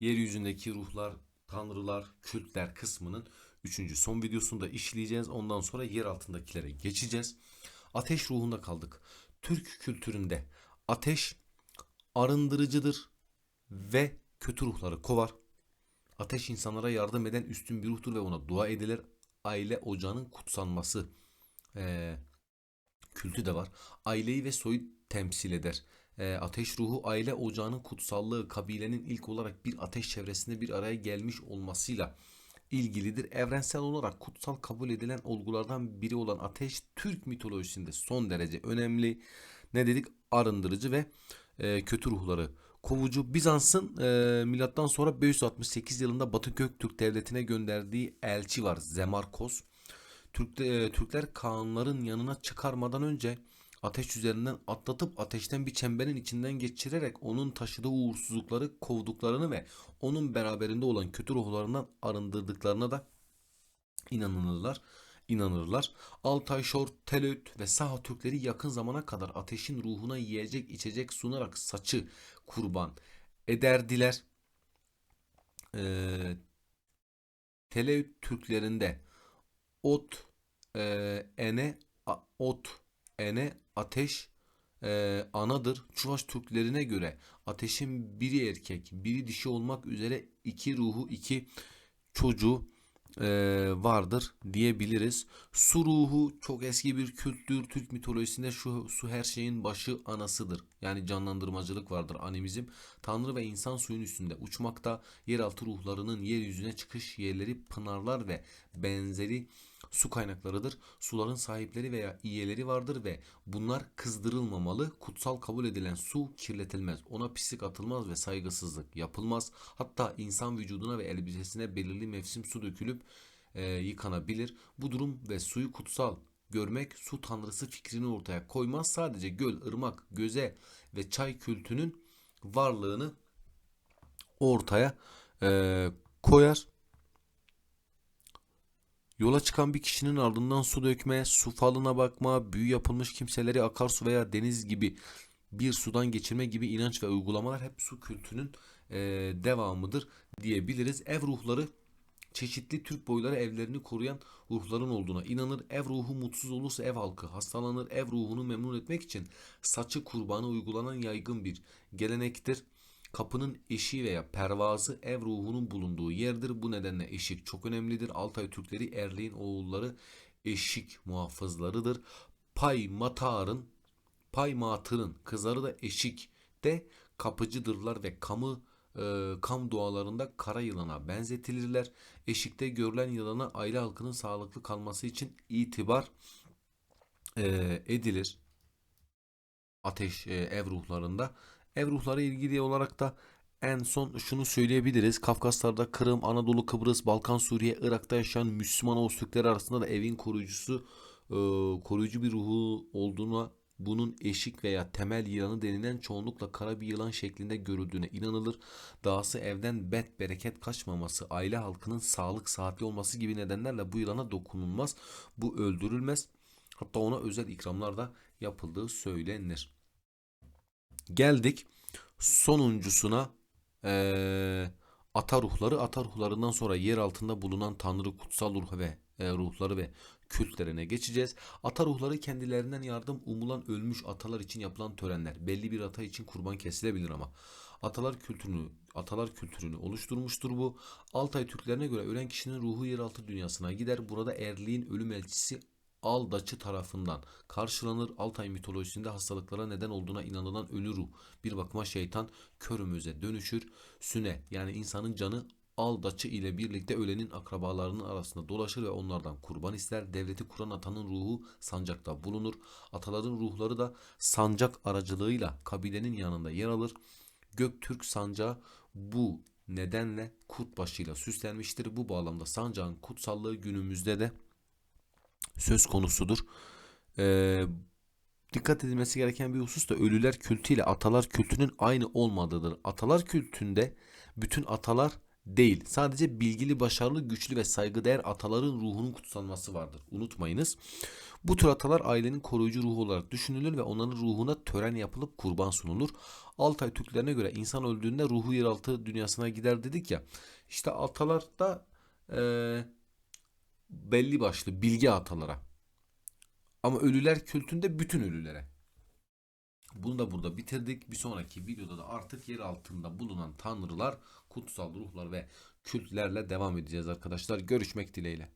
yeryüzündeki ruhlar, tanrılar, kültler kısmının üçüncü son videosunda işleyeceğiz. Ondan sonra yer altındakilere geçeceğiz. Ateş ruhunda kaldık. Türk kültüründe ateş arındırıcıdır ve kötü ruhları kovar. Ateş insanlara yardım eden üstün bir ruhtur ve ona dua edilir. Aile ocağının kutsanması eee, kültü de var. Aileyi ve soyu temsil eder. Eee, ateş ruhu aile ocağının kutsallığı, kabilenin ilk olarak bir ateş çevresinde bir araya gelmiş olmasıyla ilgilidir. Evrensel olarak kutsal kabul edilen olgulardan biri olan ateş Türk mitolojisinde son derece önemli. Ne dedik? Arındırıcı ve e, kötü ruhları kovucu. Bizans'ın e, milattan sonra 568 yılında Batı Göktürk Devleti'ne gönderdiği elçi var Zemarkos. Türk, e, Türkler Kağanların yanına çıkarmadan önce ateş üzerinden atlatıp ateşten bir çemberin içinden geçirerek onun taşıdığı uğursuzlukları kovduklarını ve onun beraberinde olan kötü ruhlarından arındırdıklarına da inanırlar. inanırlar. Altay, Şor, Telöt ve Saha Türkleri yakın zamana kadar ateşin ruhuna yiyecek içecek sunarak saçı kurban ederdiler. Ee, Teleüt Türklerinde ot, e, ene, a- ot, ene, ateş e, anadır. Çuvaş Türklerine göre ateşin biri erkek, biri dişi olmak üzere iki ruhu, iki çocuğu e, vardır diyebiliriz. Su ruhu çok eski bir kültür. Türk mitolojisinde şu su her şeyin başı anasıdır. Yani canlandırmacılık vardır animizm. Tanrı ve insan suyun üstünde uçmakta. Yeraltı ruhlarının yeryüzüne çıkış yerleri pınarlar ve benzeri su kaynaklarıdır. Suların sahipleri veya iyileri vardır ve bunlar kızdırılmamalı. Kutsal kabul edilen su kirletilmez. Ona pislik atılmaz ve saygısızlık yapılmaz. Hatta insan vücuduna ve elbisesine belirli mevsim su dökülüp e, yıkanabilir. Bu durum ve suyu kutsal görmek su tanrısı fikrini ortaya koymaz. Sadece göl, ırmak, göze ve çay kültünün varlığını ortaya e, koyar. Yola çıkan bir kişinin ardından su dökme, su falına bakma, büyü yapılmış kimseleri akarsu veya deniz gibi bir sudan geçirme gibi inanç ve uygulamalar hep su kültünün e, devamıdır diyebiliriz. Ev ruhları çeşitli Türk boyları evlerini koruyan ruhların olduğuna inanır. Ev ruhu mutsuz olursa ev halkı hastalanır. Ev ruhunu memnun etmek için saçı kurbanı uygulanan yaygın bir gelenektir. Kapının eşiği veya pervazı ev ruhunun bulunduğu yerdir. Bu nedenle eşik çok önemlidir. Altay Türkleri erleğin oğulları eşik muhafızlarıdır. Pay matarın, pay matırın kızları da eşik de kapıcıdırlar ve kamı e, kam dualarında kara yılana benzetilirler. Eşikte görülen yılana aile halkının sağlıklı kalması için itibar e, edilir. Ateş e, ev ruhlarında. Ev ruhları ilgili olarak da en son şunu söyleyebiliriz. Kafkaslar'da Kırım, Anadolu, Kıbrıs, Balkan, Suriye, Irak'ta yaşayan Müslüman Oğuz Türkleri arasında da evin koruyucusu, e, koruyucu bir ruhu olduğuna bunun eşik veya temel yılanı denilen çoğunlukla kara bir yılan şeklinde görüldüğüne inanılır. Dahası evden bet bereket kaçmaması, aile halkının sağlık saatli olması gibi nedenlerle bu yılana dokunulmaz. Bu öldürülmez. Hatta ona özel ikramlar da yapıldığı söylenir. Geldik sonuncusuna eee ata ruhları. Ata ruhlarından sonra yer altında bulunan tanrı kutsal ruh ve ruhları ve kültlerine geçeceğiz. Ata ruhları kendilerinden yardım umulan ölmüş atalar için yapılan törenler. Belli bir ata için kurban kesilebilir ama atalar kültürünü atalar kültürünü oluşturmuştur bu. Altay Türklerine göre ölen kişinin ruhu yeraltı dünyasına gider. Burada erliğin ölüm elçisi Aldaçı tarafından karşılanır. Altay mitolojisinde hastalıklara neden olduğuna inanılan ölü ruh bir bakıma şeytan körümüze dönüşür. Süne yani insanın canı Aldaçı ile birlikte ölenin akrabalarının arasında dolaşır ve onlardan kurban ister. Devleti kuran atanın ruhu sancakta bulunur. Ataların ruhları da sancak aracılığıyla kabilenin yanında yer alır. Göktürk sancağı bu nedenle kurt başıyla süslenmiştir. Bu bağlamda sancağın kutsallığı günümüzde de söz konusudur. Ee, dikkat edilmesi gereken bir husus da ölüler kültü ile atalar kültünün aynı olmadığıdır. Atalar kültünde bütün atalar değil. Sadece bilgili, başarılı, güçlü ve saygıdeğer ataların ruhunun kutsanması vardır. Unutmayınız. Bu tür atalar ailenin koruyucu ruhu olarak düşünülür ve onların ruhuna tören yapılıp kurban sunulur. Altay Türklerine göre insan öldüğünde ruhu yeraltı dünyasına gider dedik ya. İşte atalar da eee, belli başlı bilgi atalara. Ama ölüler kültünde bütün ölülere. Bunu da burada bitirdik. Bir sonraki videoda da artık yer altında bulunan tanrılar, kutsal ruhlar ve kültlerle devam edeceğiz arkadaşlar. Görüşmek dileğiyle.